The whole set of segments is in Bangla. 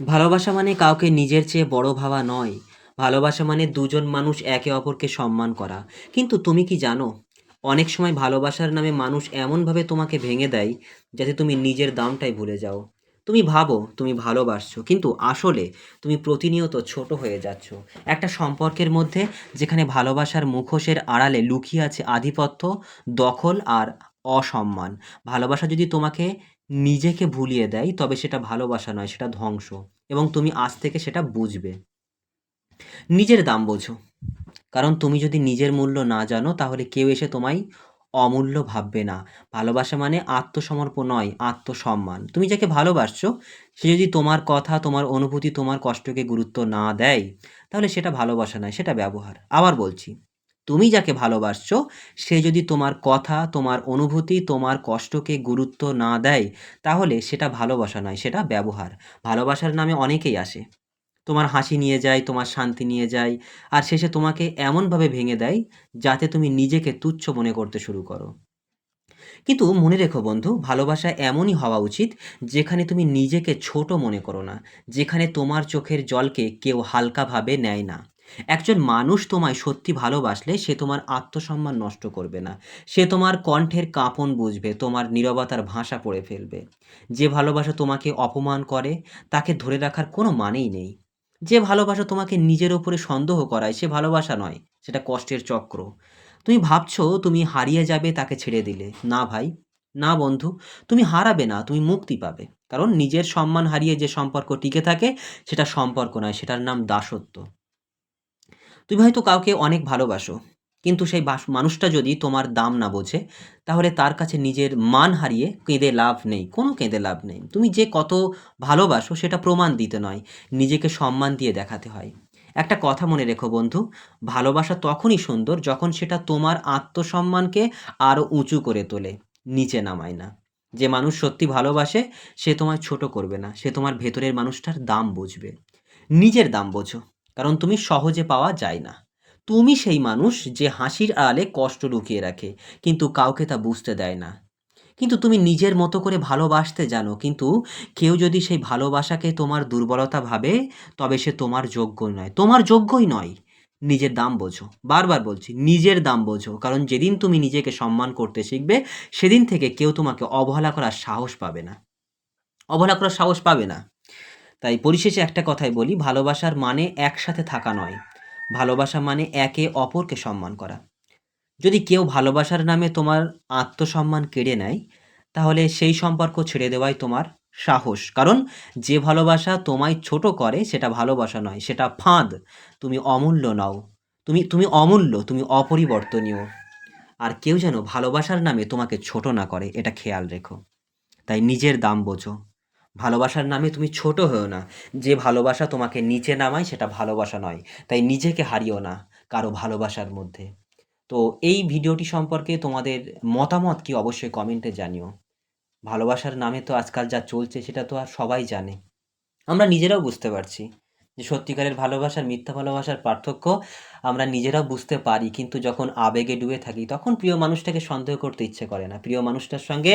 ভালোবাসা মানে কাউকে নিজের চেয়ে বড় ভাবা নয়। ভালোবাসা মানে দুজন মানুষ একে অপরকে সম্মান করা। কিন্তু তুমি কি জানো, অনেক সময় ভালোবাসার নামে মানুষ এমনভাবে তোমাকে ভেঙে দেয় যাতে তুমি নিজের দামটাই ভুলে যাও। তুমি ভাবো, তুমি ভালোবাসছো, কিন্তু আসলে তুমি প্রতিনিয়ত ছোট হয়ে যাচ্ছ। একটা সম্পর্কের মধ্যে যেখানে ভালোবাসার মুখোশের আড়ালে লুকিয়ে আছে আধিপত্য, দখল আর অসম্মান। ভালোবাসা যদি তোমাকে নিজেকে ভুলিয়ে দেয়, তবে সেটা ভালোবাসা নয়, সেটা ধ্বংস। এবং তুমি আজ থেকে সেটা বুঝবে। নিজের দাম বোঝো। কারণ তুমি যদি নিজের মূল্য না জানো, তাহলে কেউ এসে তোমায় অমূল্য ভাববে না। ভালোবাসা মানে আত্মসমর্পণ নয়, আত্মসম্মান। তুমি যাকে ভালোবাসছো, সে যদি তোমার কথা, তোমার অনুভূতি, তোমার কষ্টকে গুরুত্ব না দেয়, তাহলে সেটা ভালোবাসা নয়, সেটা ব্যবহার। আবার বলছি তুমি যাকে ভালোবাসছো, সে যদি তোমার কথা, তোমার অনুভূতি, তোমার কষ্টকে গুরুত্ব না দেয়, তাহলে সেটা ভালোবাসা নয়, সেটা ব্যবহার। ভালোবাসার নামে অনেকেই আসে। তোমার হাসি নিয়ে যায়, তোমার শান্তি নিয়ে যায়, আর শেষে তোমাকে এমনভাবে ভেঙে দেয়, যাতে তুমি নিজেকে তুচ্ছ মনে করতে শুরু করো। কিন্তু মনে রেখো বন্ধু, ভালোবাসা এমনই হওয়া উচিত, যেখানে তুমি নিজেকে ছোট মনে করো না, যেখানে তোমার চোখের জলকে কেউ হালকাভাবে নেয় না। একজন মানুষ তোমায় সত্যি ভালোবাসলে সে তোমার আত্মসম্মান নষ্ট করবে না। সে তোমার কণ্ঠের কাঁপন বুঝবে, তোমার নীরবতার ভাষা পড়ে ফেলবে। যে ভালোবাসা তোমাকে অপমান করে, তাকে ধরে রাখার কোনো মানেই নেই। যে ভালোবাসা তোমাকে নিজের ওপরে সন্দেহ করায়, সে ভালোবাসা নয়, সেটা কষ্টের চক্র। তুমি ভাবছ তুমি হারিয়ে যাবে, তাকে ছেড়ে দিলে। না ভাই, না বন্ধু, তুমি হারাবে না, তুমি মুক্তি পাবে। কারণ নিজের সম্মান হারিয়ে যে সম্পর্ক টিকে থাকে, সেটা সম্পর্ক নয়, সেটার নাম দাসত্ব। তুমি হয়তো কাউকে অনেক ভালোবাসো, কিন্তু সেই মানুষটা যদি তোমার দাম না বোঝে, তাহলে তার কাছে নিজের মান হারিয়ে কেঁদে লাভ নেই, কোনো কেঁদে লাভ নেই। তুমি যে কত ভালোবাসো সেটা প্রমাণ দিতে নয়, নিজেকে সম্মান দিয়ে দেখাতে হয়। একটা কথা মনে রেখো বন্ধু, ভালোবাসা তখনই সুন্দর যখন সেটা তোমার আত্মসম্মানকে আরও উঁচু করে তোলে, নিচে নামায় না। যে মানুষ সত্যি ভালোবাসে, সে তোমায় ছোট করবে না, সে তোমার ভেতরের মানুষটার দাম বুঝবে। নিজের দাম বোঝো। কারণ তুমি সহজে পাওয়া যায় না। তুমি সেই মানুষ যে হাসির আড়ালে কষ্ট লুকিয়ে রাখে, কিন্তু কাউকে তা বুঝতে দেয় না। কিন্তু তুমি নিজের মতো করে ভালোবাসতে জানো, কিন্তু কেউ যদি সেই ভালোবাসাকে তোমার দুর্বলতা ভাবে, তবে সে তোমার যোগ্য নয়। তোমার যোগ্যই নয়। নিজের দাম বোঝো। বারবার বলছি, নিজের দাম বোঝো। কারণ যেদিন তুমি নিজেকে সম্মান করতে শিখবে, সেদিন থেকে কেউ তোমাকে অবহেলা করার সাহস পাবে না। অবহেলা করার সাহস পাবে না। তাই পরিশেষে একটা কথাই বলি, ভালোবাসার মানে একসাথে থাকা নয়। ভালোবাসা মানে একে অপরকে সম্মান করা। যদি কেউ ভালোবাসার নামে তোমার আত্মসম্মান কেড়ে নেয়, তাহলে সেই সম্পর্ক ছেড়ে দেওয়াই তোমার সাহস। কারণ যে ভালোবাসা তোমায় ছোট করে, সেটা ভালোবাসা নয়, সেটা ফাঁদ। তুমি অমূল্য নাও। তুমি তুমি অমূল্য, তুমি অপরিবর্তনীয়। আর কেউ যেন ভালোবাসার নামে তোমাকে ছোট না করে, এটা খেয়াল রেখো। তাই নিজের দাম বোঝো। ভালোবাসার নামে তুমি ছোট হয়েও না। যে ভালোবাসা তোমাকে নিচে নামায়, সেটা ভালোবাসা নয়। তাই নিজেকে হারিও না কারও ভালোবাসার মধ্যে। তো এই ভিডিওটি সম্পর্কে তোমাদের মতামত কি অবশ্যই কমেন্টে জানিও। ভালোবাসার নামে তো আজকাল যা চলছে, সেটা তো আর সবাই জানে। আমরা নিজেরাও বুঝতে পারছি। যে সত্যিকারের ভালোবাসার মিথ্যা ভালোবাসার পার্থক্য আমরা নিজেরাও বুঝতে পারি। কিন্তু যখন আবেগে ডুবে থাকি, তখন প্রিয় মানুষটাকে সন্দেহ করতে ইচ্ছে করে না। প্রিয় মানুষটার সঙ্গে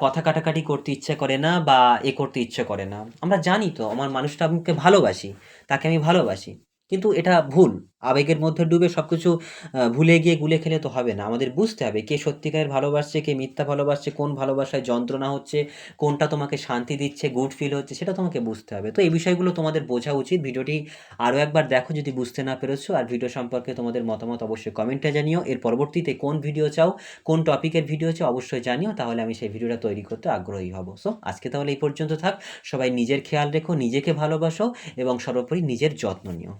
কথা কাটাকাটি করতে ইচ্ছে করে না বা এ করতে ইচ্ছে করে না। আমরা জানি তো, আমার মানুষটা আমাকে ভালোবাসি, তাকে আমি ভালোবাসি। কিন্তু এটা ভুল। আবেগের মধ্যে ডুবে সব কিছু ভুলে গিয়ে গুলে খেলে তো হবে না। আমাদের বুঝতে হবে কে সত্যিকারের ভালোবাসছে, কে মিথ্যা ভালোবাসছে, কোন ভালোবাসায় যন্ত্রণা হচ্ছে, কোনটা তোমাকে শান্তি দিচ্ছে গুড ফিল হচ্ছে, সেটা তোমাকে বুঝতে হবে। তো এই বিষয়গুলো তোমাদের বোঝা উচিত। ভিডিওটি আরও একবার দেখো যদি বুঝতে না পেরেছ। আর ভিডিও সম্পর্কে তোমাদের মতামত অবশ্যই কমেন্টে জানিও। এর পরবর্তীতে কোন ভিডিও চাও, কোন টপিকের ভিডিও চাও অবশ্যই জানিও। তাহলে আমি সেই ভিডিওটা তৈরি করতে আগ্রহী হব। সো, আজকে তাহলে এই পর্যন্ত থাক। সবাই নিজের খেয়াল রেখো, নিজেকে ভালোবাসো এবং সর্বোপরি নিজের যত্ন নিও।